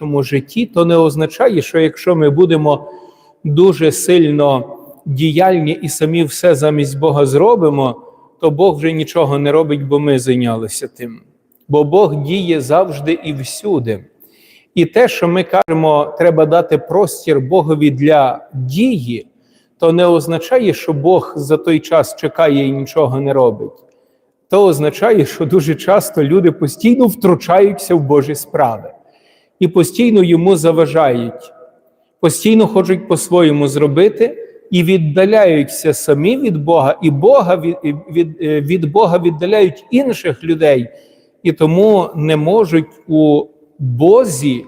нашому житті, то не означає, що якщо ми будемо дуже сильно діяльні і самі все замість Бога зробимо, то Бог вже нічого не робить, бо ми зайнялися тим. Бо Бог діє завжди і всюди. І те, що ми кажемо, треба дати простір Богові для дії, то не означає, що Бог за той час чекає і нічого не робить. То означає, що дуже часто люди постійно втручаються в Божі справи і постійно йому заважають, постійно хочуть по-своєму зробити і віддаляються самі від Бога, і Бога від, від, від Бога віддаляють інших людей, і тому не можуть у Бозі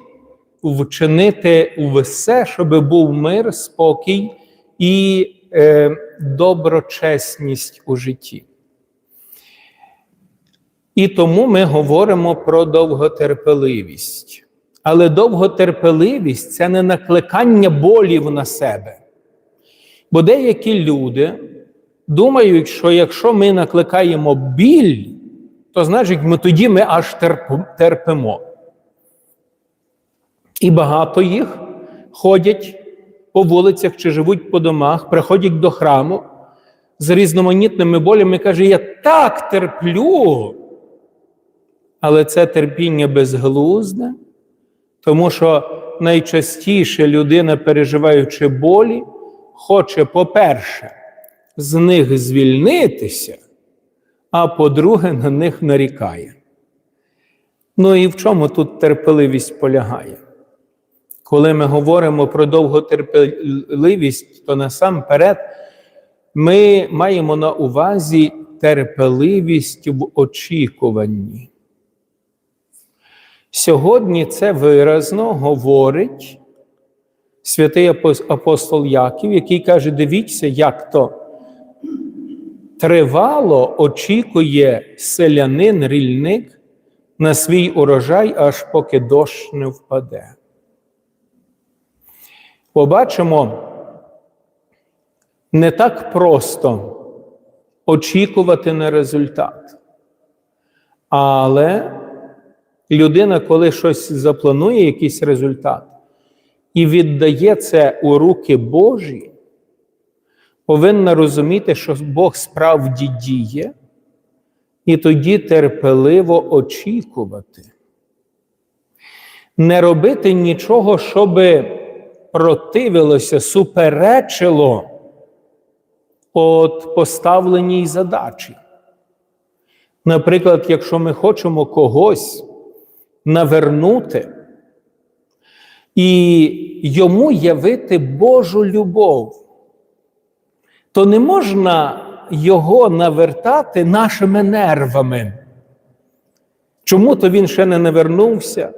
вчинити все, щоб був мир, спокій і е, доброчесність у житті. І тому ми говоримо про довготерпеливість. Але довготерпеливість це не накликання болів на себе. Бо деякі люди думають, що якщо ми накликаємо біль, то значить ми тоді ми аж терпимо. І багато їх ходять по вулицях чи живуть по домах, приходять до храму з різноманітними болями і каже, я так терплю. Але це терпіння безглузде, тому що найчастіше людина, переживаючи болі, хоче, по-перше, з них звільнитися, а по-друге, на них нарікає. Ну і в чому тут терпеливість полягає? Коли ми говоримо про довготерпеливість, то насамперед ми маємо на увазі терпеливість в очікуванні. Сьогодні це виразно говорить святий апостол Яків, який каже: дивіться, як то тривало очікує селянин, рільник на свій урожай, аж поки дощ не впаде. Побачимо, не так просто очікувати на результат. Але людина, коли щось запланує, якийсь результат, і віддає це у руки Божі, повинна розуміти, що Бог справді діє, і тоді терпеливо очікувати. Не робити нічого, щоби противилося, суперечило от поставленій задачі. Наприклад, якщо ми хочемо когось навернути і йому явити Божу любов, то не можна його навертати нашими нервами. Чому то він ще не навернувся?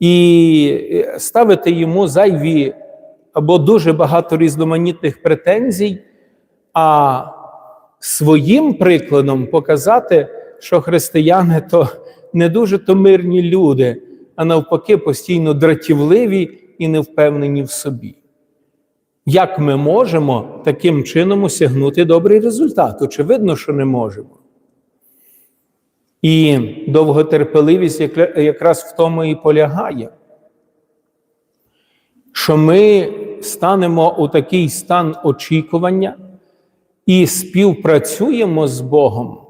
і ставити йому зайві або дуже багато різноманітних претензій, а своїм прикладом показати, що християни то не дуже то мирні люди, а навпаки, постійно дратівливі і невпевнені в собі. Як ми можемо таким чином осягнути добрий результат? Очевидно, що не можемо. І довготерпеливість якраз в тому і полягає, що ми станемо у такий стан очікування і співпрацюємо з Богом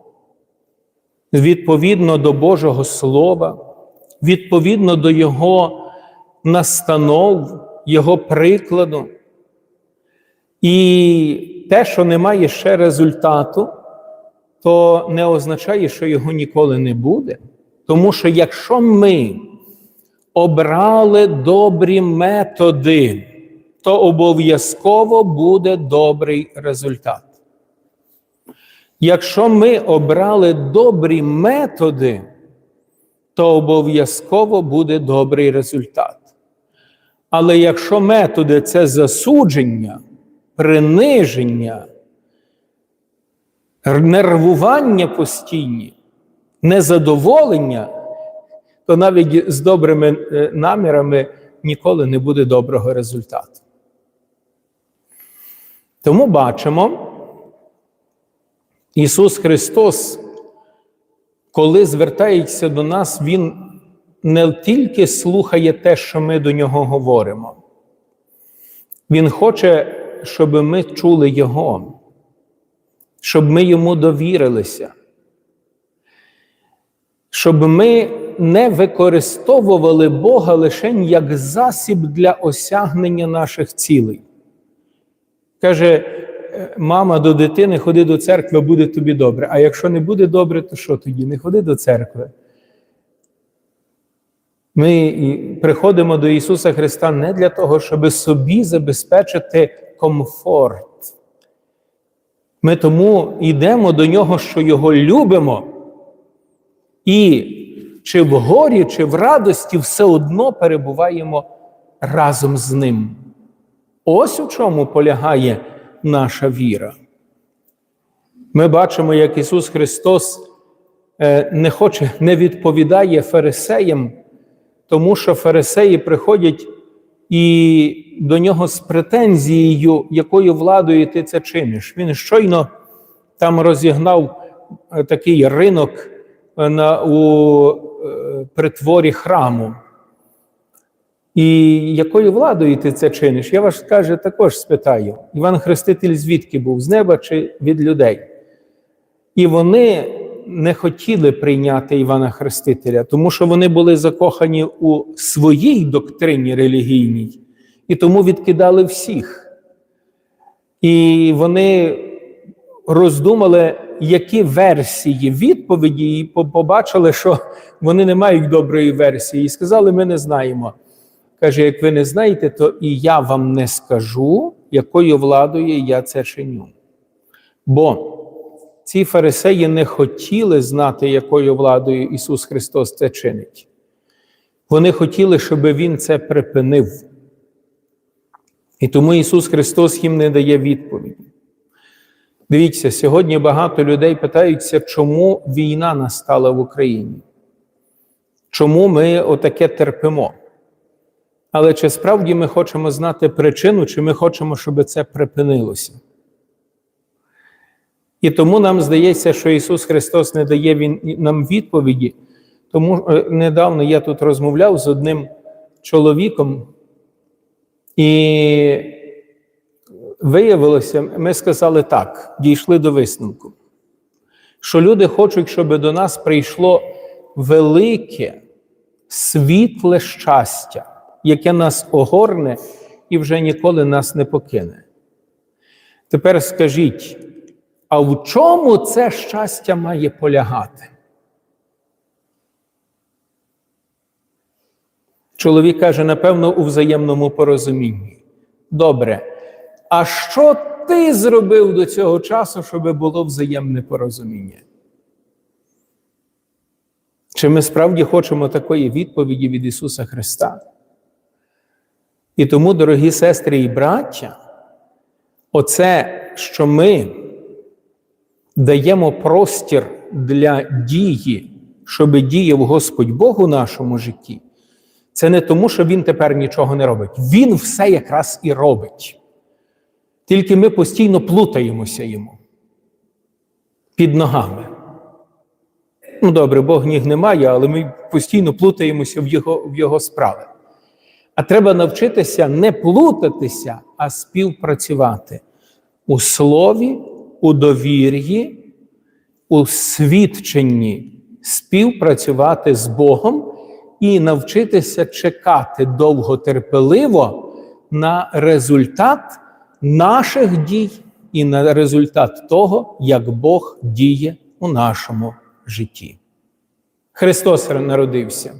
відповідно до Божого Слова, відповідно до Його настанов, Його прикладу. І те, що немає ще результату то не означає, що його ніколи не буде. Тому що якщо ми обрали добрі методи, то обов'язково буде добрий результат. Якщо ми обрали добрі методи, то обов'язково буде добрий результат. Але якщо методи це засудження, приниження, нервування постійні, незадоволення, то навіть з добрими е, намірами ніколи не буде доброго результату. Тому бачимо, Ісус Христос, коли звертається до нас, Він не тільки слухає те, що ми до нього говоримо. Він хоче, щоб ми чули Його, щоб ми йому довірилися, щоб ми не використовували Бога лише як засіб для осягнення наших цілей. Каже мама до дитини: ходи до церкви, буде тобі добре. А якщо не буде добре, то що тоді? Не ходи до церкви. Ми приходимо до Ісуса Христа не для того, щоб собі забезпечити комфорт. Ми тому йдемо до Нього, що Його любимо, і чи в горі, чи в радості все одно перебуваємо разом з Ним. Ось у чому полягає наша віра. Ми бачимо, як Ісус Христос е, не хоче, не відповідає фарисеям, тому що фарисеї приходять і до нього з претензією, якою владою ти це чиниш. Він щойно там розігнав е, такий ринок е, на, у притворі храму. І якою владою ти це чиниш? Я вас каже, також спитаю. Іван Хреститель звідки був? З неба чи від людей? І вони не хотіли прийняти Івана Хрестителя, тому що вони були закохані у своїй доктрині релігійній, і тому відкидали всіх. І вони роздумали, які версії відповіді, і побачили, що вони не мають доброї версії, і сказали: ми не знаємо. Каже, як ви не знаєте, то і я вам не скажу, якою владою я це чиню. Бо ці фарисеї не хотіли знати, якою владою Ісус Христос це чинить. Вони хотіли, щоб Він це припинив. І тому Ісус Христос їм не дає відповіді. Дивіться, сьогодні багато людей питаються, чому війна настала в Україні? Чому ми отаке терпимо? Але чи справді ми хочемо знати причину, чи ми хочемо, щоб це припинилося? І тому нам здається, що Ісус Христос не дає він, нам відповіді. Тому е, недавно я тут розмовляв з одним чоловіком, і виявилося, ми сказали так, дійшли до висновку, що люди хочуть, щоб до нас прийшло велике, світле щастя яке нас огорне і вже ніколи нас не покине. Тепер скажіть, а в чому це щастя має полягати? Чоловік каже, напевно, у взаємному порозумінні. Добре. А що ти зробив до цього часу, щоб було взаємне порозуміння? Чи ми справді хочемо такої відповіді від Ісуса Христа? І тому, дорогі сестри і браття, оце, що ми даємо простір для дії, щоб діяв Господь Бог у нашому житті, це не тому, що Він тепер нічого не робить. Він все якраз і робить. Тільки ми постійно плутаємося йому під ногами. Ну, добре, Бог ніг немає, але ми постійно плутаємося в його, в його справи. А треба навчитися не плутатися, а співпрацювати у слові, у довір'ї, у свідченні, співпрацювати з Богом і навчитися чекати довготерпеливо на результат наших дій і на результат того, як Бог діє у нашому житті. Христос народився.